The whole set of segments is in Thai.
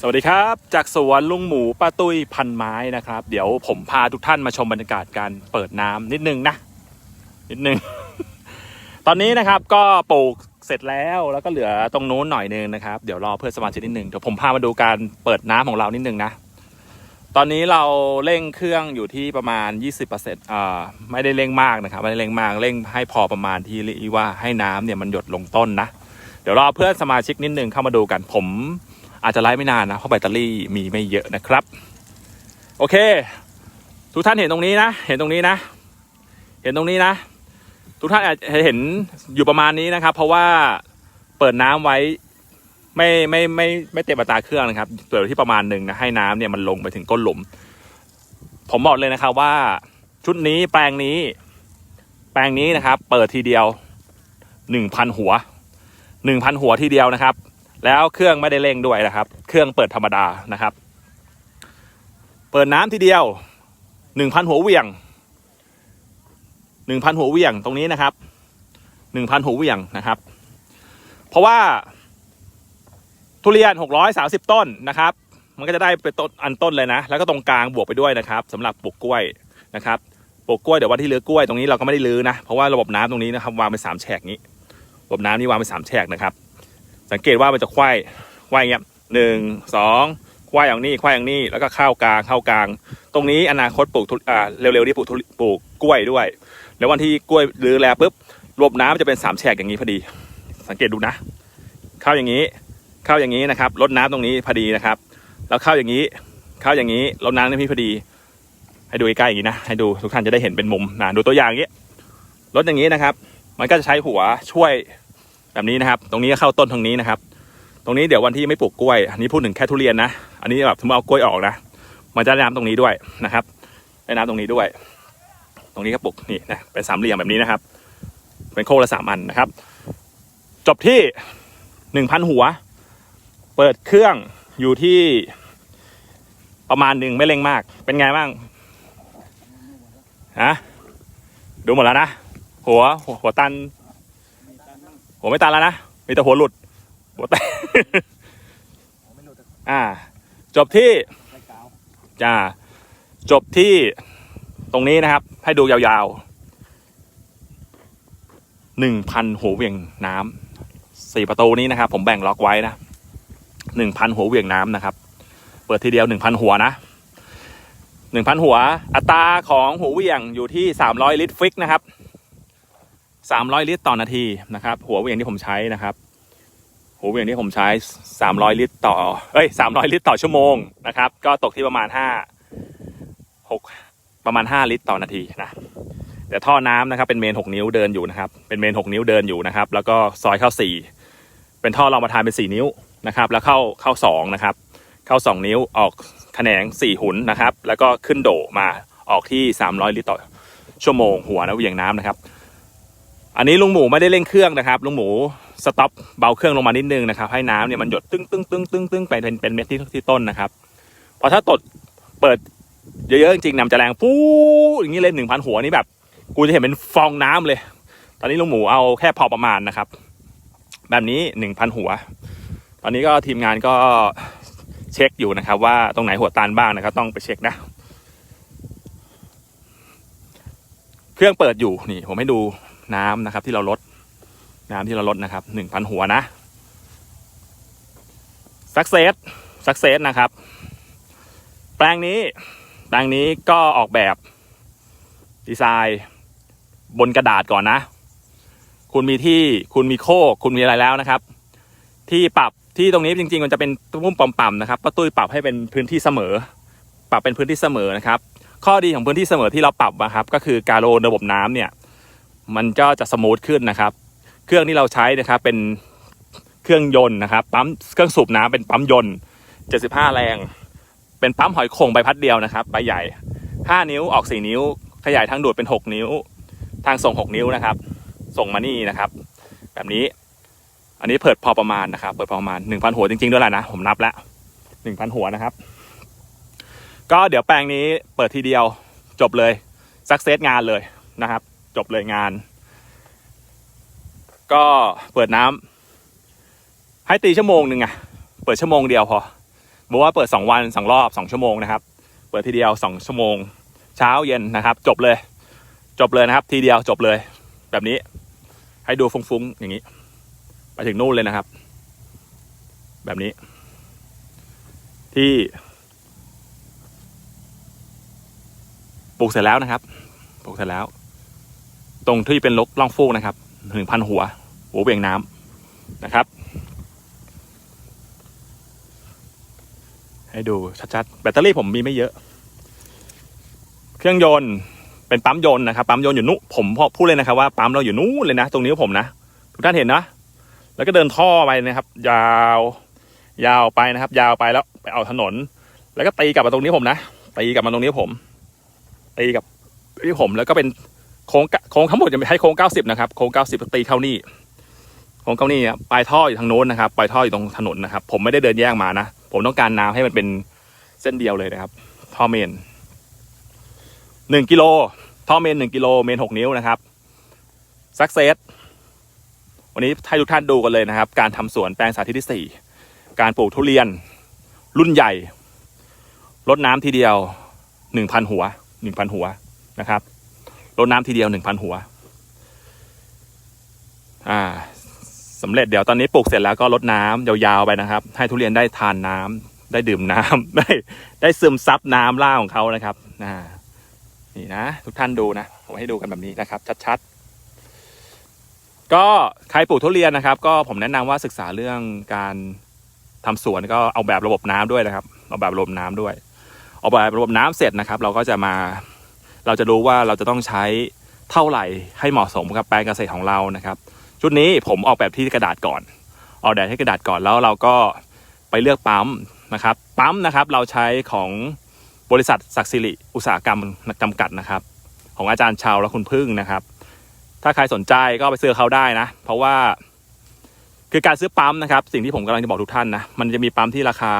สวัสดีครับ จากสวนลุงหมูป้าตุ้ยพันไม้นะครับ เดี๋ยวผมพาทุกท่านมาชมบรรยากาศการเปิดน้ำนิดนึงนะ นิดนึง ตอนนี้นะครับก็ปลูกเสร็จแล้วแล้วก็เหลือตรงนู้นหน่อยนึงนะครับ เดี๋ยวรอเพื่อนสมาชิกนิดนึงเดี๋ยวผมพามาดูการเปิดน้ำของเรานิดนึงนะ ตอนนี้เราเร่งเครื่องอยู่ที่ประมาณ 20%อ่าไม่ได้เร่งมากนะครับ ไม่ได้เร่งมากเร่งให้พอประมาณที่เรียกว่าให้น้ำเนี่ยมันหยดลงต้นนะ เดี๋ยวรอเพื่อนสมาชิกนิดนึงเข้ามาดูกันผม อาจจะไลฟ์ไม่นานนะเพราะแบตเตอรี่มีไม่เยอะนะครับ โอเค ทุกท่านเห็นตรงนี้นะ เห็นตรงนี้นะ เห็นตรงนี้นะ ทุกท่านอาจจะเห็นอยู่ประมาณนี้นะครับ เพราะว่าเปิดน้ำไว้ไม่ไม่ไม่ไม่เต็มอัตราเครื่องนะครับเปิดที่ประมาณหนึ่งนะให้น้ำเนี่ยมันลงไปถึงก้นหลุม ผมบอกเลยนะครับว่าชุดนี้แปลงนี้ แปลงนี้นะครับ เปิดทีเดียวหนึ่งพันหัวหนึ่งพันหัวทีเดียวนะครับ แล้วเครื่องไม่ได้เร่งด้วยนะครับ เครื่องเปิดธรรมดานะครับ เปิดน้ำทีเดียวหนึ่งพันหัวเวียงหนึ่งพันหัวเวียงตรงนี้นะครับหนึ่งพันหัวเวียงนะครับ เพราะว่าทุเรียนหกร้อยสาสิบต้นนะครับ มันก็จะได้เป็นต้นอันต้นเลยนะ แล้วก็ตรงกลางบวกไปด้วยนะครับสำหรับปลูกกล้วยนะครับปลูกกล้วยเดี๋ยววันที่เลือกล้วยตรงนี้เราก็ไม่ได้ลื้อนะเพราะว่าระบบน้ำตรงนี้นะครับวางเป็นสามแฉกนี้ระบบน้ำนี่วางเป็นสามแฉกนะครับ สังเกตว่ามันจะควายควายอย่างเงี้ยหนึ่งสองควายอย่างนี้ควายอย่างนี้แล้วก็เข้ากลางเข้ากลาง ตรงนี้อนาคตปลูกอ่าเร็วๆนี้ปลูกปลูกกล้วยด้วย แล้ววันที่กล้วยรื้อแล้วปุ๊บระบน้ำจะเป็นสามแฉกอย่างนี้พอดี สังเกตดูนะเข้าอย่างนี้เข้าอย่างนี้นะครับลดน้ำตรงนี้พอดีนะครับ แล้วเข้าอย่างนี้เข้าอย่างนี้ลดน้ำตรงนี้พอดี ให้ดูใกล้ๆอย่างนี้นะให้ดูทุกท่านจะได้เห็นเป็นมุมนะดูตัวอย่างนี้ลดอย่างนี้นะครับ มันก็จะใช้หัวช่วย แบบนี้นะครับ ตรงนี้ก็เข้าต้นตรงนี้นะครับ ตรงนี้เดี๋ยววันที่ไม่ปลูกกล้วย อันนี้พูดถึงแค่ทุเรียนนะ อันนี้แบบสมมติเอากล้วยออกนะ มันจะได้น้ำตรงนี้ด้วยนะครับได้น้ำตรงนี้ด้วย ตรงนี้ก็ปลูกนี่นะ เป็นสามเหลี่ยมแบบนี้นะครับ เป็นโคละสามอันนะครับ จบที่หนึ่งพันหัว เปิดเครื่องอยู่ที่ประมาณหนึ่งไม่เร่งมาก เป็นไงบ้างฮะดูหมดแล้วนะ หัวหัวตัน หัวไม่ตันแล้วนะ มีแต่หัวหลุด หัวแตกอ่า จบที่จ้าจบที่ตรงนี้นะครับ ให้ดูยาวๆหนึ่งพันหัวเหวี่ยงน้ำสี่ประตูนี้นะครับ ผมแบ่งล็อกไว้นะหนึ่งพันหัวเหวี่ยงน้ำนะครับ เปิดทีเดียวหนึ่งพันหัวนะหนึ่งพันหัว อัตราของหัวเหวี่ยงอยู่ที่สามร้อยลิตรฟิกนะครับ สามร้อยลิตรต่อนาทีนะครับ หัวเวี่ยงที่ผมใช้นะครับ หัวเวี่ยงที่ผมใช้สามร้อยลิตรต่อเอ้ยสามร้อยลิตรต่อชั่วโมงนะครับ ก็ตกที่ประมาณห้าหกประมาณห้าลิตรต่อนาทีนะแต่ท่อน้ำนะครับเป็นเมนหกนิ้วเดินอยู่นะครับ เป็นเมนหกนิ้วเดินอยู่นะครับ แล้วก็ซอยเข้าสี่เป็นท่อรองประธานเป็นสี่นิ้วนะครับ แล้วเข้าเข้าสองนะครับ เข้าสองนิ้วออกแขนงสี่หุนนะครับ แล้วก็ขึ้นโดมาออกที่สามร้อยลิตรต่อชั่วโมงหัวนะเวี่ยงน้ำนะครับ อันนี้ลุงหมูไม่ได้เร่งเครื่องนะครับลุงหมูสต็อปเบาเครื่องลงมานิดนึงนะครับ ให้น้ำเนี่ยมันหยดตึ้งตึ้งตึ้งตึ้งตึ้งไปเป็นเป็นเม็ดที่ที่ต้นนะครับพอถ้าตดเปิดเยอะๆจริงๆน้ำจะแรงฟูอย่างนี้เลยหนึ่งพันหัวนี่แบบ กูจะเห็นเป็นฟองน้ำเลย ตอนนี้ลุงหมูเอาแค่พอประมาณนะครับ แบบนี้หนึ่งพันหัว ตอนนี้ก็ทีมงานก็เช็คอยู่นะครับ ว่าตรงไหนหัวตันบ้างนะครับ ต้องไปเช็คนะ เครื่องเปิดอยู่นี่ ผมให้ดู น้ำนะครับ ที่เราลดน้ำที่เราลดนะครับหนึ่งพันหัวนะสักเซสสักเซสนะครับ แปลงนี้แปลงนี้ก็ออกแบบดีไซน์บนกระดาษก่อนนะ คุณมีที่คุณมีโคกคุณมีอะไรแล้วนะครับ ที่ปรับที่ตรงนี้จริง ๆ มันจะเป็นมุมป่ำๆนะครับป้าตุ้ยปรับให้เป็นพื้นที่เสมอ ปรับเป็นพื้นที่เสมอนะครับ ข้อดีของพื้นที่เสมอที่เราปรับนะครับ ก็คือการโลระบบน้ำเนี่ย มันก็จะสมูทขึ้นนะครับ เครื่องที่เราใช้นะครับเป็นเครื่องยนต์นะครับปั๊มเครื่องสูบน้ำเป็นปั๊มยนต์ 75 แรง เป็นปั๊มหอยโข่งใบพัดเดียวนะครับใบใหญ่ 5 นิ้วออก 4 นิ้ว ขยายทางดูดเป็น 6 นิ้ว ทางส่ง 6 นิ้วนะครับ ส่งมานี่นะครับ แบบนี้ อันนี้เปิดพอประมาณนะครับ เปิดพอประมาณ 1,000 หัวจริงๆด้วยแหละนะ ผมนับแล้ว 1,000 หัวนะครับ ก็เดี๋ยวแปลงนี้เปิดทีเดียวจบเลยสักเซสงานเลยนะครับ จบเลยงาน ก็เปิดน้ำให้ตีชั่วโมงหนึ่งอะเปิดชั่วโมงเดียวพอบอกว่าเปิดสองวันสองรอบสองชั่วโมงนะครับ เปิดทีเดียวสองชั่วโมง เช้าเย็นนะครับ จบเลย จบเลยนะครับ ทีเดียวจบเลย แบบนี้ ให้ดูฟุ้งๆอย่างนี้ ไปถึงนู่นเลยนะครับ แบบนี้ ที่ปลูกเสร็จแล้วนะครับ ปลูกเสร็จแล้ว ตรงที่เป็นลกล่องฟูกนะครับถึงพันหัว หัวเบี่ยงน้ำนะครับ ให้ดูชัดๆ แบตเตอรี่ผมมีไม่เยอะ เครื่องยนต์เป็นปั๊มยนต์นะครับ ปั๊มยนต์อยู่นู้ผมพอพูดเลยนะครับว่าปั๊มเราอยู่นู้นเลยนะ ตรงนี้ผมนะ ทุกท่านเห็นนะ แล้วก็เดินท่อไปนะครับ ยาว ยาวไปนะครับ ยาวไปแล้วไปเอาถนน แล้วก็ตีกลับมาตรงนี้ผมนะตีกลับมาตรงนี้ผมตีกับที่ผมแล้วก็เป็น โค้งโค้งทั้งหมดจะไม่ใช้โค้งเก้าสิบนะครับโค้งเก้าสิบตีเข้านี่โค้งเข้านี่ปลายท่ออยู่ทางโน้นนะครับปลายท่ออยู่ตรงถนนนะครับ ผมไม่ได้เดินแยกมานะผมต้องการน้ำให้มันเป็นเส้นเดียวเลยนะครับ ท่อเมนหนึ่งกิโลท่อเมนหนึ่งกิโลเมนหกนิ้วนะครับสักเซสวันนี้ให้ทุกท่านดูกันเลยนะครับ การทำสวนแปลงสาธิตที่สี่การปลูกทุเรียน รุ่นใหญ่รดน้ำทีเดียวหนึ่งพันหัวหนึ่งพันหัวนะครับ รดน้ำทีเดียวหนึ่งพันหัว อ่าสำเร็จเดี๋ยวตอนนี้ปลูกเสร็จแล้วก็รดน้ำยาวๆไปนะครับ ให้ทุเรียนได้ทานน้ำได้ดื่มน้ำได้ได้ซึมซับน้ำล่าของเขานะครับอ่านี่นะ ทุกท่านดูนะผมให้ดูกันแบบนี้นะครับ ชัดๆ ก็ใครปลูกทุเรียนนะครับ ก็ผมแนะนำว่าศึกษาเรื่องการทำสวนก็เอาแบบระบบน้ำด้วยนะครับ เอาแบบระบบน้ำด้วยออกแบบระบบน้ำเสร็จนะครับ เราก็จะมา เราจะรู้ว่าเราจะต้องใช้เท่าไหร่ให้เหมาะสมกับแปลงเกษตรของเรานะครับ ชุดนี้ผมออกแบบที่กระดาษก่อน ออกแบบให้กระดาษก่อนแล้วเราก็ไปเลือกปั๊มนะครับ ปั๊มนะครับเราใช้ของบริษัทศักดิ์สิริอุตสาหกรรมจำกัดนะครับ ของอาจารย์ชาวและคุณพึ่งนะครับ ถ้าใครสนใจก็ไปซื้อเขาได้นะ เพราะว่าคือการซื้อปั๊มนะครับ สิ่งที่ผมกำลังจะบอกทุกท่านนะมันจะมีปั๊มที่ราคา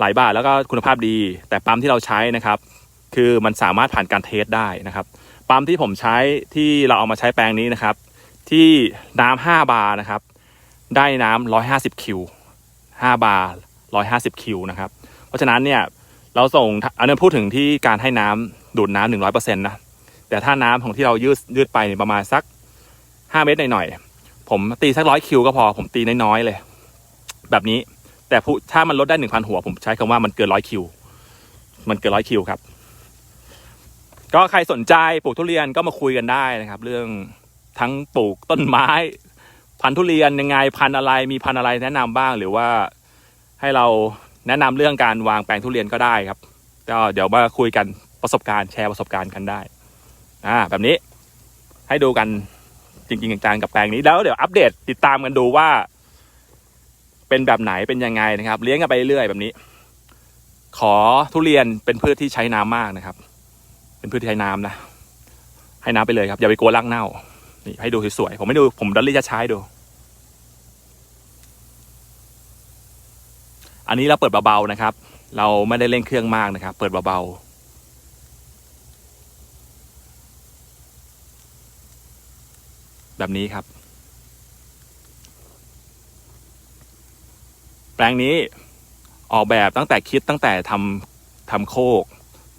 หลายบาทแล้วก็คุณภาพดี แต่ปั๊มที่เราใช้นะครับ คือมันสามารถผ่านการเทสได้นะครับ ปั๊มที่ผมใช้ที่เราเอามาใช้แปลงนี้นะครับ ที่น้ำห้าบาร์นะครับ ได้น้ำร้อยห้าสิบคิวห้าบาร์ร้อยห้าสิบคิวนะครับ เพราะฉะนั้นเนี่ยเราส่งอันนี้พูดถึงที่การให้น้ำดูดน้ำหนึ่งร้อยเปอร์เซ็นต์นะ แต่ถ้าน้ำของที่เรายืดยืดไปเนี่ยประมาณสักห้าเมตรหน่อยๆ ผมตีสักร้อยคิวก็พอ ผมตีน้อยๆเลย แบบนี้ แต่ถ้ามันลดได้หนึ่งพันหัว ผมใช้คำว่ามันเกินร้อยคิว มันเกินร้อยคิวครับ ก็ใครสนใจปลูกทุเรียนก็มาคุยกันได้นะครับ เรื่องทั้งปลูกต้นไม้ พันธุ์ทุเรียนยังไงพันธุ์อะไรมีพันธุ์อะไรแนะนำบ้าง หรือว่าให้เราแนะนำเรื่องการวางแปลงทุเรียนก็ได้ครับก็เดี๋ยวมาคุยกันประสบการณ์แชร์ประสบการณ์กันได้อ่าแบบนี้ให้ดูกันจริงๆจังๆกับแปลงนี้แล้วเดี๋ยวอัปเดตติดตามกันดูว่า เป็นแบบไหนเป็นยังไงนะครับ เลี้ยงกันไปเรื่อยแบบนี้ ขอทุเรียนเป็นพืชที่ใช้น้ำมากนะครับ เป็นพืชที่ใช้น้ำนะ ให้น้ำไปเลยครับอย่าไปกลัวรากเน่า นี่ให้ดูสวยๆผมไม่ดูผมดัลลี่จะใช้ดู อันนี้เราเปิดเบาๆนะครับ เราไม่ได้เร่งเครื่องมากนะครับ เปิดเบาๆแบบนี้ครับ แปลงนี้ออกแบบตั้งแต่คิดตั้งแต่ทำทำโคก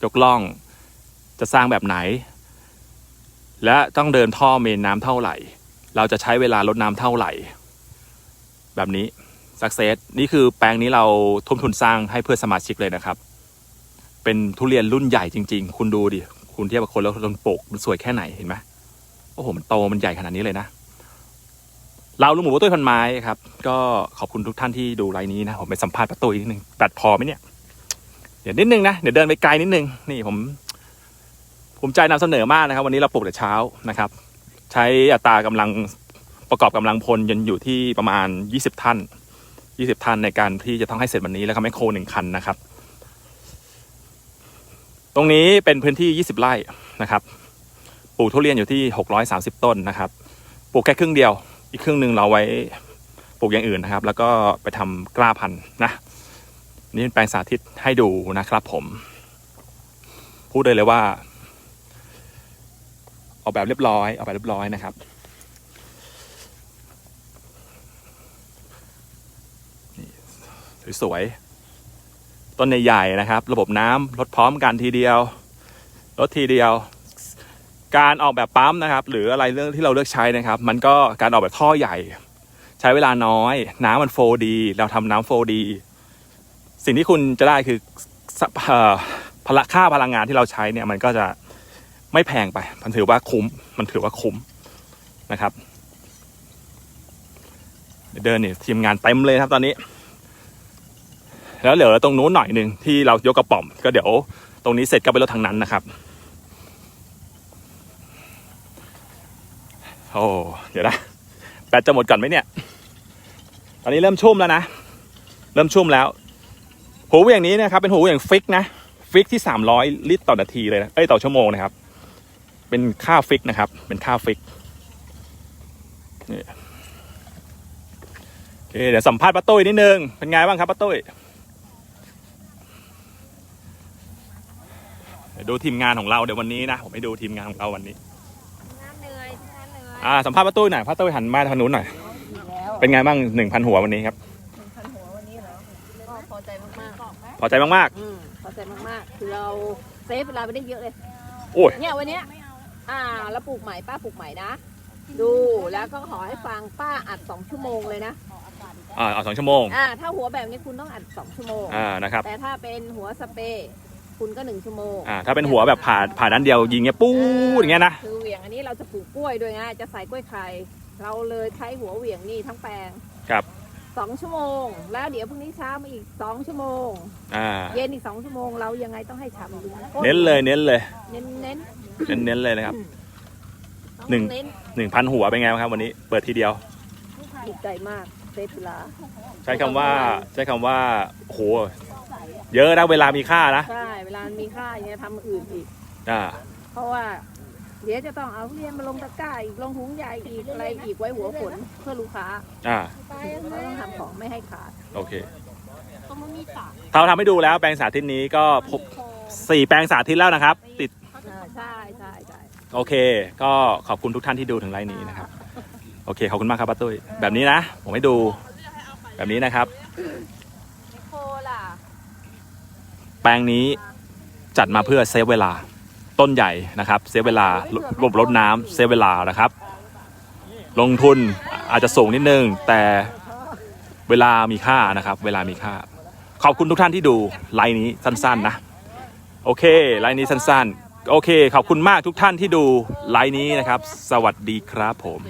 ยกล่อง จะสร้างแบบไหน และต้องเดินท่อเมนน้ำเท่าไหร่ เราจะใช้เวลาลดน้ำเท่าไหร่ แบบนี้สักเซสนี่คือแปลงนี้เราทุ่มทุนสร้างให้เพื่อสมาชิกเลยนะครับ เป็นทุเรียนรุ่นใหญ่จริง ๆ คุณดูดิ คุณเทียบกับคนแล้วคนปลูกมันสวยแค่ไหนเห็นไหมโอ้โห มันโตมันใหญ่ขนาดนี้เลยนะ เราลุงหมูป้าตุ้ยพันไม้ครับ ก็ขอบคุณทุกท่านที่ดูไลน์นี้นะ ผมไปสัมภาษณ์ป้าตุ้ยนิดนึงตัดพอไหมเนี่ย เดี๋ยวนิดนึงนะ เดี๋ยวเดินไปไกลนิดนึง นี่ผม ภูมิใจนำเสนอมากนะครับ วันนี้เราปลูกแต่เช้านะครับ ใช้อัตรากำลังประกอบกำลังพลยันอยู่ที่ประมาณ 20 ท่าน 20 ท่านในการที่จะต้องให้เสร็จวันนี้แล้วก็แมคโครหนึ่งคันนะครับ ตรงนี้เป็นพื้นที่ 20 ไร่นะครับ ปลูกทุเรียนอยู่ที่ 630 ต้นนะครับ ปลูกแค่ครึ่งเดียว อีกครึ่งหนึ่งเราไว้ปลูกอย่างอื่นนะครับ แล้วก็ไปทำกล้าพันธุ์นะนี่เป็นแปลงสาธิตให้ดูนะครับผม พูดเลยเลยว่า ออกแบบเรียบร้อยออกแบบเรียบร้อยนะครับนี่สวยๆ ต้นใหญ่ๆนะครับ ระบบน้ำลดพร้อมกันทีเดียวลดทีเดียว การออกแบบปั๊มนะครับ หรืออะไรเรื่องที่เราเลือกใช้นะครับ มันก็การออกแบบท่อใหญ่ ใช้เวลาน้อย น้ำมันโฟดี เราทำน้ำโฟดี สิ่งที่คุณจะได้คือสเอ่อพละค่าพลังงานที่เราใช้เนี่ยมันก็จะ ไม่แพงไป มันถือว่าคุ้ม มันถือว่าคุ้มนะครับ เดินเนี่ยทีมงานเต็มเลยครับตอนนี้ แล้วเหลือตรงนู้นหน่อยหนึ่งที่เรายกกระป๋อม ก็เดี๋ยว ตรงนี้เสร็จก็ไปรถทางนั้นนะครับ โอ้เดี๋ยวนะแบตจะหมดก่อนไหมเนี่ย ตอนนี้เริ่มชุ่มแล้วนะ เริ่มชุ่มแล้ว หูเหวี่ยงนี้นะครับ เป็นหูเหวี่ยงฟิกนะฟิกที่ 300 ลิตรต่อนาทีเลยนะ เอ้ย ต่อชั่วโมงนะครับ เป็นค่าฟิกนะครับ เป็นค่าฟิกนี่โอเคเดี๋ยวสัมภาษณ์ป้าตุ้ยนิดนึง เป็นไงบ้างครับป้าตุ้ยเดี๋ยวดูทีมงานของเราเดี๋ยววันนี้นะผมให้ดูทีมงานของเราวันนี้งานเหนื่อยงานเหนื่อยอ่าสัมภาษณ์ป้าตุ้ยหน่อยป้าตุ้ยหันมาทางนู้นหน่อยแล้วเป็นไงบ้างหนึ่งพันหัววันนี้ครับพันหัววันนี้เหรอก็พอใจมากพอใจมากๆอืมพอใจมากๆคือเราเซฟเวลาไปได้เยอะเลยๆโอ้ยเนี่ยวันเนี้ย อ่าเราปลูกใหม่ป้าปลูกใหม่นะ ดูแล้วก็ขอให้ฟังป้าอัดสองชั่วโมงเลยนะ อ่าเอาสองชั่วโมง อ่า ถ้าหัวแบบนี้คุณต้องอัดสองชั่วโมง อ่า นะครับ แต่ถ้าเป็นหัวสเปรย์คุณก็หนึ่งชั่วโมง อ่า ถ้าเป็นหัวแบบผ่าผ่าด้านเดียวยิงเงี้ยปู๊ดอย่างเงี้ยนะ คือเหวี่ยงอันนี้เราจะปลูกกล้วยด้วยไงจะใส่กล้วยไข่ เราเลยใช้หัวเหวี่ยงนี่ทั้งแปลง ครับ สองชั่วโมง แล้วเดี๋ยวพรุ่งนี้เช้ามาอีกสองชั่วโมง อ่า เย็นอีกสองชั่วโมงเรายังไงต้องให้ฉ่ำอยู่ะเน้นเลยเน้นเลย เน้นเน้นเน้นเน้นเลยนะครับต้องหนึ่งเน้นหนึ่งพันหัวเป็นไงบ้างครับวันนี้เปิดทีเดียวถูกใจมากเซฟเวลาใช้คำว่า ใช้คำว่าโอ้โหเยอะนะเวลามีค่านะใช่เวลามีค่าอย่างเงี้ยทำอื่นอีก อ่า เพราะว่า เดี๋ยวจะต้องเอาทุเรียนมาลงตะกร้าอีกลงถุงใหญ่อีกอะไรอีกไว้หัวฝนเพื่อลูกค้าอ่า เราต้องทำของไม่ให้ขาดโอเคต้องมีตากเราทำให้ดูแล้วแปลงสาธิตนี้ก็พบสี่แปลงสาธิตแล้วนะครับ ติดใช่ใช่ใช่โอเค ก็ขอบคุณทุกท่านที่ดูถึงไลน์นี้นะครับ โอเคขอบคุณมากครับป้าตุ้ยแบบนี้นะ ผมให้ดู แบบนี้นะครับ ไมโครล่ะ แปลงนี้จัดมาเพื่อเซฟเวลา ต้นใหญ่นะครับเซฟเวลาระบบรดน้ำเซฟเวลานะครับ ลงทุนอาจจะสูงนิดนึง แต่เวลามีค่านะครับ เวลามีค่า ขอบคุณทุกท่านที่ดูไลน์นี้สั้นๆนะ โอเคไลน์นี้สั้นๆ โอเค ขอบคุณมากทุกท่านที่ดูไลน์นี้นะครับ สวัสดีครับผม